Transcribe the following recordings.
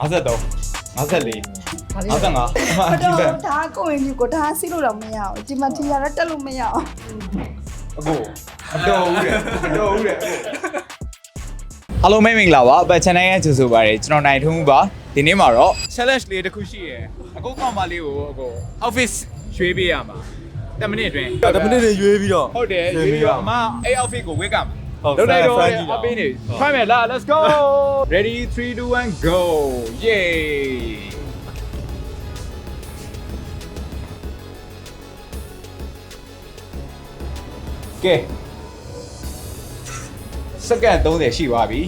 53 54 55အမဘဒီဘက်တော့ဒါကိုရင်ကြီးကိုဒါစီးလို့တော့မရအောင်ဒီမှာထီရတော့တက်လို့မရအောင်အကိုအတော်ဦးတယ်အတော်ဦးတယ်အားလုံးမင်္ဂလာပါအပတ် channel ရဲ့ကြိုဆိုပါရစေကျွန်တော်နိုင်ထုံးဦးပါဒီနေ့မှာတော့ challenge လေးတစ်ခုရှိရယ်အကိုကောင်မလေးကိုအကို office ရွေးပေးရမှာ10မိနစ်အတွင်းတမိနစ်နေရွေးပြီးတော့ဟုတ်တယ်ရွေးပြီးတော့အမအဲ့ outfit ကိုဝတ်ကမှာဟုတ် လုပ်လိုက်တော့ friend ကြီးအတော့ပေးနေ try မယ်လား let's go ready 3 2 1 go yay ကဲစက္ကန့်30ရှိသွားပြီ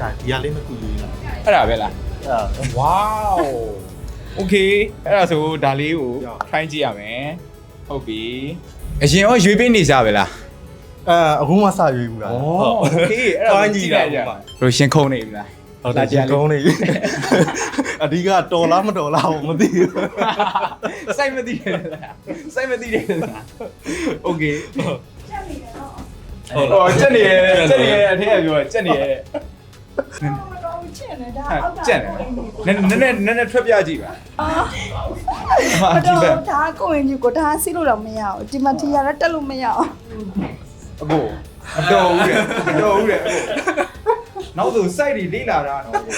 ဒါဒီရလေးမကူရွေးလားအဲ့ဒါပဲလားအာ wow okay အဲ့ဒါဆိုဒါလေးကိုရ try ကြည့်ရမယ် ဟုတ်ပြီအရင်ရောရွေးပေးနေကြပဲလား အာအခုမှစရွေးဘူးလား โอเคအဲ့ဒါ တိုင်း ကြ ကြီး ည့် တာ လိုက်ကြလို့ရှင်ခုံနေပြီလား ဟုတ်တယ်ကြီးကုန်းနေပြီအဓိကတော်လားမတော်လားမသိဘူး စိုက်မသိတယ်လားစိုက်မသိတယ်လားโอเค ဟုတ် ဟောချက်နေရချက်နေရအထက်ကပြောချက်နေရ မတော်ဘူး ချင်တယ်ဒါဟာအောက်ကချက်နေနည်းနည်းနည်းနည်းနည်းထွက်ပြကြည့်ပါအမဘဒီတော့ဘက်ဒါကိုရင်ကြီးကိုဒါစီးလို့တော့မရအောင်ဒီမှာထီရတော့တက်လို့မရအောင်အကိုအတော်ဦးတယ်အတော်ဦးတယ်အကိုနောက်ဆိုစိုက်တွေလေးလာတာနော်အကို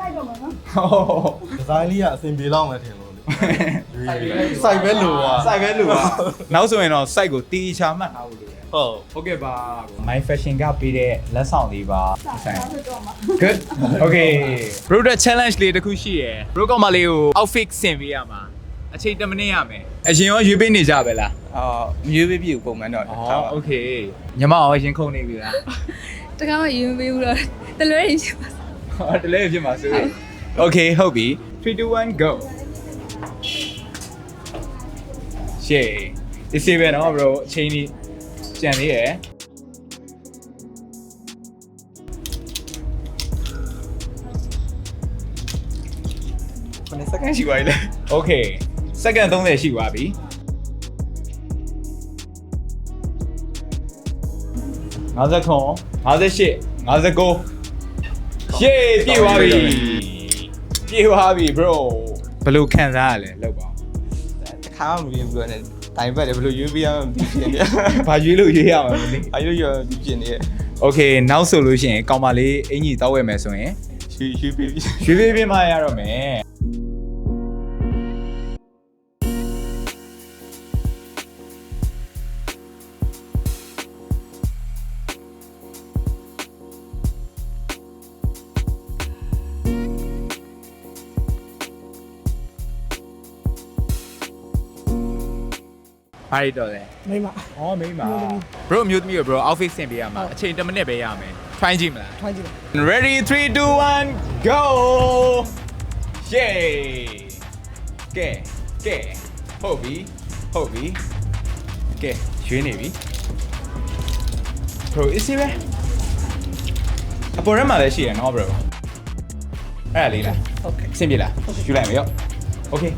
လိုက်တော့မနော်ဟောဒီဇိုင်းလေးကအဆင်ပြေလောက်မယ်ထင်လို့လေ စိုက်ပဲလို့ပါစိုက်ပဲလူပါနောက်ဆိုရင်တော့စိုက်ကိုတီချာမှတ်ထားဖို့လိုတယ်ဟုတ်ဟုတ်ကဲ့ပါ My Fashion ကပေးတဲ့လက်ဆောင်လေးပါဆိုင်တော့မှာ Good Okay Bro တဲ့ challenge လေးတစ်ခုရှိရယ် Bro ကောင်မလေးကို outfit ဆင်ပေးရမှာအချိန်10မိနစ်ရမယ်အရင်ရောရွေးပေးနေကြပဲလားအော်မရွေးပေးပြဘူးပုံမှန်တော့အော် Okay ညီမရောရင်ခုန်နေပြီလားတကားမယူမပေးဘူးတော့တလွဲရင်ရှိပါဟောတလဲဖြစ်မှာစိုး Okay ဟုတ်ပြီ3 2 1 go ရှေ့ဒီစီပဲနော် bro အချိန်ကြီးကြံသေးရယ်ခုနှစ်စက္ကန့်ရှိပါပြီလေ Okay စက္ကန့်30ရှိသွားပြီ59 58 59ရှေ့ပြေးသွားပြီပြေးသွားပြီ bro ဘယ်လိုခံစားရလဲလောက်ပါတ ခါမှမရွေးဘူးတော့ねတိုင်ဘက်လည်းဘယ်လိုရွေးပေးရမှမသိဖြစ်နေဘာရွေးလို့ရွေးရမှာမသိအရွေးရွေးဒီဖြစ်နေ Okay နောက်ဆိုလို့ရှိရင်ကောင်မလေးအင်ကြီးတောက်ဝဲမယ်ဆိုရင်ရွေးရွေးပေးပြီရွှေပေးပေးမရတော့မယ် ဘာရတော့လဲမိမ။အော်မိန်းမ bro မျိုးသမီးကို bro outfit ဆင်ပေးရမှာအချိန်10မိနစ်ပဲရမယ်။ try ကြည့်မလား ထွန်းကြည့် Ready 3 2 1 go Yay ကဲကဲဟုတ်ပြီဟုတ်ပြီကဲရွှေနေပြီ bro is it ပဲအပေါ်ရမှာလည်းရှိရနော် bro အဲ့ဒါလေးလား Okay အဆင်ပြေလားယူလိုက်မယ်ရော okay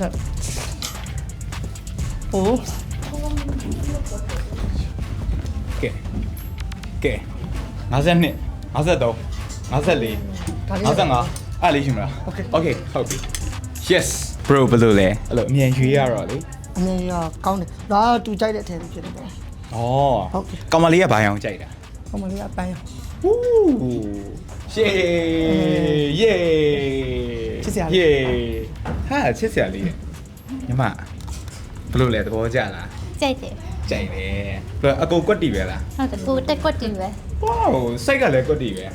တက်ဟိုကဲကဲ52 53 54 55အဲ့လေးရှိမလား Okay. okay ဟုတ်ပြီ yes bro ဘယ်လိုလဲအဲ့လိုအမြန်ရွေးရတော့လေအမေရကောင်းတယ်ဒါကသူကြိုက်တဲ့အထည်ဖြစ်တယ်ပေါ့ ဩဟုတ်ကဲ့ ကောင်မလေးကဘာအောင်ကြိုက်တာဟိုမလေးကပန်းရဟူးရှေးယေချစ်စရာလေးယေ ဟာချစ်စရာလေးညီမဘယ်လိုလဲသဘောကျလားကြိုက်တယ်ကြိုက်တယ်ဘယ်အကိုကွက်တီပဲလားဟုတ်တယ်ကိုတက်ကွက်တင်ပဲဝေါစိတ်ကလည်းကွက်တီပဲ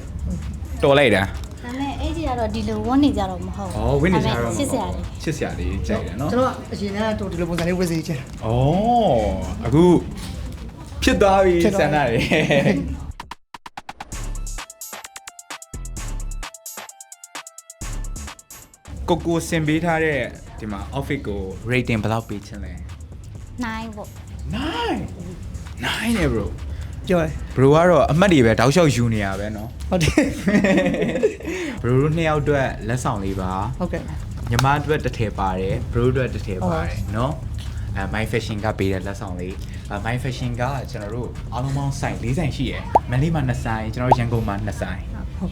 တော်လိုက်တာဒါပေမဲ့အဲ့ဒီကတော့ဒီလိုဝန်းနေကြတော့မဟုတ်ဩဝင်းနေကြတော့ချစ်စရာလေးချစ်စရာလေးကြိုက်တယ်နော်ကျွန်တော်အရင်ကတော့ဒီလိုပုံစံလေးဝတ်စီချင်။အော်အခုဖြစ်သွားပြီဖြစ်ဆသွားန္ဒပြီတွေ ကိုကိုစင်ပေးထားတဲ့ဒီမှာ outfit ကို rating ဘယ်လောက်ပေးချင်လဲ နိုင်ပေါ့ 9 9နဲ့ bro ပြောတယ် bro ကတော့အမှတ်တွေပဲတောက်လျှောက်ယူနေရပဲเนาะ ဟုတ်တယ် bro တို့နှစ်ယောက်အတွက်လက်ဆောင်လေးပါ ဟုတ်ကဲ့ ညီမအတွက်တစ်ထည်ပါတယ် bro အတွက်တစ်ထည်ပါတယ်เนาะ အဲ my fashion ကပေးတဲ့လက်ဆောင်လေးအဲ my fashion ကကျွန်တော်တို့အားလုံးပေါင်းဆိုင်၄ဆိုင်ရှိရယ်မန္တလေးမှာ2ဆိုင်ကျွန်တော်တို့ရန်ကုန်မှာ2ဆိုင်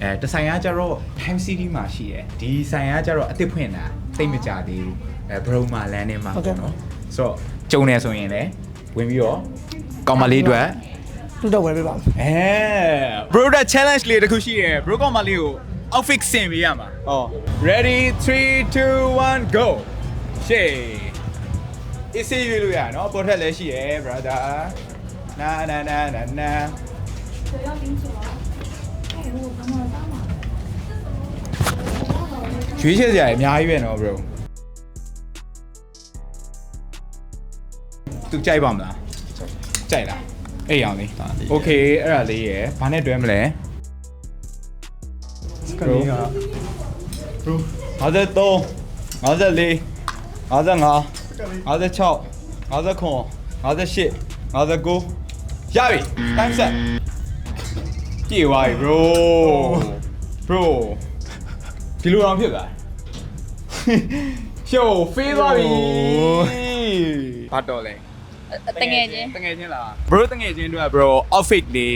အဲတစ်ဆိုင်ကကျတော့ Time City မှာရှိရယ်ဒီဆိုင်ကကျတော့အစ်စ်ဖွင့်တာသိပ်မကြသေးဘူးအဲ Broma Land ထဲမှာပေါ့နော်ဆိုတော့ကျုံနေဆိုရင်လည်းဝင်ပြီးတော့ကောင်မလေးအတွက်တူတော့ဝယ်ပေးပါမယ်အဲ bro တဲ့ challenge လေးတစ်ခုရှိရယ် bro ကောင်မလေးကို outfit ဆင်ပေးရမှာအော် ready 3 2 1 go ရှေ့အစ်စေးရွေးလို့ရနော်ပေါ်ထက်လည်းရှိရယ် brother နာနာနာနာနာ ရွေးချယ်စရာအများကြီးပဲနော် bro သူကြိုက်ပါမလားကြိုက်လားအေးအောင်လေး okay အဲ့ဒါလေးရယ်ဘာနဲ့တွဲမလဲကလေးက53 54 55 56 59 58 59ရပြီ time set ပြေသွားပြီ bro bro ဒီလိုတော့ဖြစ်လာရှုပ်ဖေးသွားပြီဘာတော့လဲတငယ်ချင်းတငယ်ချင်းလား bro တငယ်ချင်းတို့က bro outfit လေး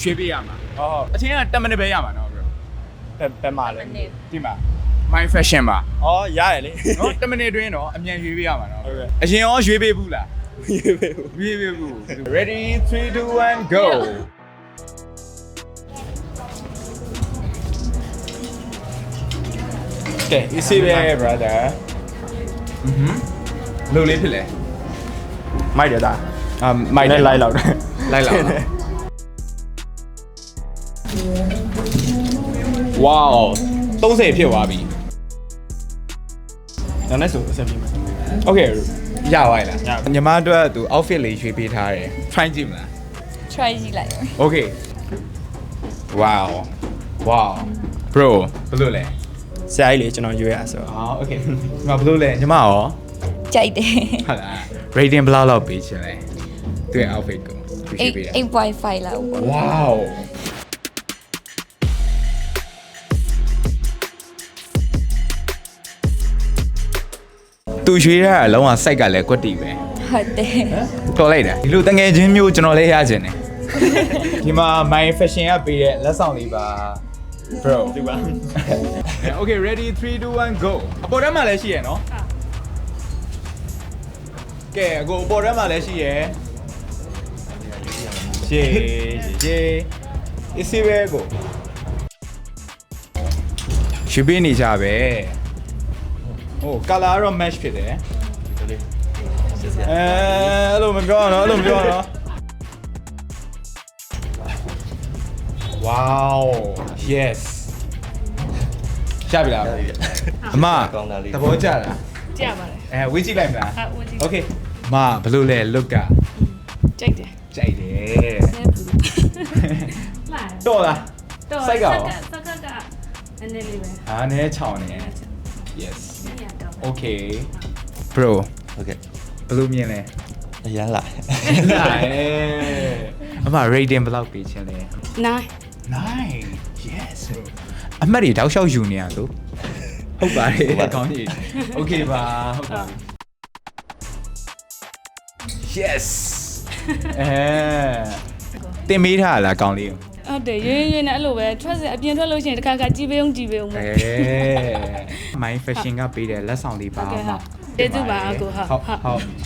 ရွှေ့ပေးရမှာဟောအချင်းက10မိနစ်ပဲရမှာနော် bro ပဲပဲမှာလဲဒီမှာ my fashion ပါအော်ရတယ်လေနော်10မိနစ်တွင်းတော့အမြန်ရွေးပေးရမှာနော်ဟုတ်ကဲ့အရင်ရောရွေးပေးဘူးလားရေးပေးဘူးရွေးပေးဘူး ready 3 2 1 go ကဲ easy ပဲ brother อือหือလိုလေးဖြစ်လဲ မိုက်တယ်ဒါ အာမိုက် နဲ့လိုက်လောက်တယ် လိုက်လောက်လား wow 30ဖြစ်သွားပြီ ဒါနဲ့ဆိုအဆင်ပြေမယ် okay ရပါရဲ့လား ရပါ ညီမအတွက်သူ outfit လေးရွေးပေးထားတယ် try ကြည့်မလား try ကြည့်လိုက် Okay. Wow. Wow. Bro ဘယ်လိုလဲ ဆရာကြီးလေကျွန်တော်ရွေးရဆိုအာ okay ဒီမှာဘယ်လိုလဲညီမရောကြိုက်တယ်ဟုတ်လား rating ဘယ်လောက်လောက်ပေးချင်လဲသူ့ရဲ့ outfit ကိုသူရှိပေးတာ8.5လောက်ပေါ့ Wow. သူရွှေရတာလုံးဝစိုက်ကလည်းကွက်တီပဲဟုတ်တယ်တော်လိုက်တာဒီလိုတငယ်ချင်းမျိုးကျွန်တော်လည်းရချင်တယ်ဒီမှာ my fashion ကပေးတဲ့လက်ဆောင်လေးပါ bro ဒီပါ okay ready 3 2 1 go အပေါ်ထဲမှာလည်းရှိရယ်နော်ကဲအကိုအပေါ်ထဲမှာလည်းရှိရယ်ရှေးရှေးအစ်စီပဲကိုရွှေပေးနေကြပဲဟို color တော့ match ဖြစ်တယ်အဲအဲ့လိုမပြောတော့အဲ့လိုမပြောတော့ wow yes ရပြီလားအမကောင်းတာလေးသဘောကျလားကြရပါတယ်အဲဝေးကြည့်လိုက်မလားဟာဦးကြီးโอเคအမဘယ်လိုလဲ look ကကြိုက်တယ်ကြိုက်တယ်ဆဲဘူးလာတော့လားတော့စိုက်ကောစက်ကကနည်းနည်းလေးပဲအားနည်းချောင်းနေ yes okay bro okay ဘယ်လိုမြင်လဲအရန်လာအမ rating ဘယ်လောက်ပေးချင်လဲ9 Nine. Yes bro. အမှတ်တွေတောက်လျှောက်ယူနေရဆိုဟုတ်ပါတယ်ကောင်းကြီး Okay ပါဟုတ်ပါ Yes အဲတင်မေးထားလားကောင်းလေးကိုဟုတ်တယ်ရွေးရွေးနဲ့အဲ့လိုပဲထွက်စင်အပြင်ထွက်လို့ရှိရင်တစ်ခါခါကြည်ပေးုံကြည်ပေးုံပဲအဲ My fashion ကပေးတယ်လက်ဆောင်လေးပါဟုတ်ကျေးဇူးပါအကိုဟုတ်ဟုတ်ဟုတ်